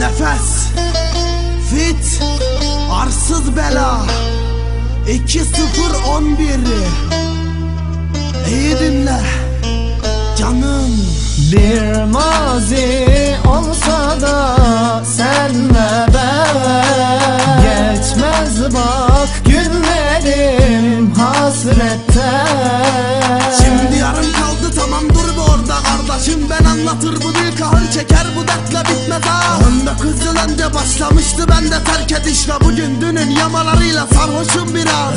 Nefes Fit Arsız bela. 2011'i İyi dinle Canım. Bir mazi olsa da senle ben. Geçmez bak günlerim hasretten anlatır bu dil kahır çeker bu dertle bitmez ha. 19 yıl önce başlamıştı ben de terk edişle Bugün dünün yamalarıyla sarhoşum biraz.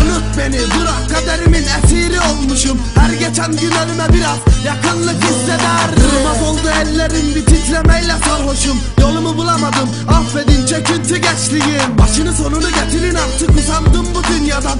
Unut beni bırak kaderimin esiri olmuşum. Her geçen gün önüme biraz yakınlık hisseder. Durmaz oldu ellerim bir titremeyle sarhoşum. Yolumu bulamadım affedin çekinti geçliğim Başını sonunu getirin artık usandım bu dünyadan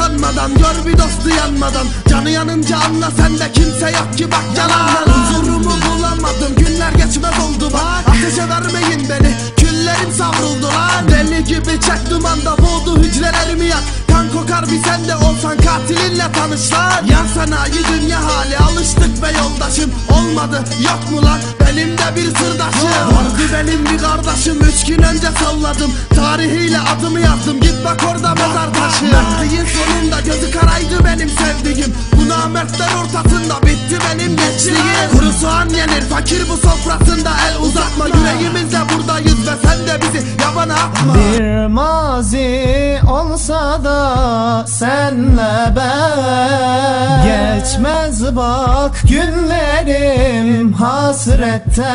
Usanmadan gör bir dostu yanmadan. Canı yanınca anla sende kimse yok ki bak yalan Huzurumu bulamadım günler geçmez oldu bak. Ateşe vermeyin beni küllerim savruldu lan. Deli gibi çek dumanda boğdu hücrelerimi yak. Kan kokar bir sen de olsan katilinle tanış lan Yan sanayi dünya hali alıştık be yoldaşım. Olmadı yok mu lan benim de bir sırdaşım Vardı benim bir kardeşim üç gün önce salladım. Tarihiyle adımı yazdım git bak orada mezar taşı Mertliğin sonunda gözü karaydı benim sevdiğim. Bu namertler ortasında bitti benim gençliğim. Kuru soğan yenir fakir bu sofrasında el uzatma. Yüreğimizle buradayız ve sen de bizi yabana atma. Bir mazi olsa da senle ben Geçmez bak günlerim hasrette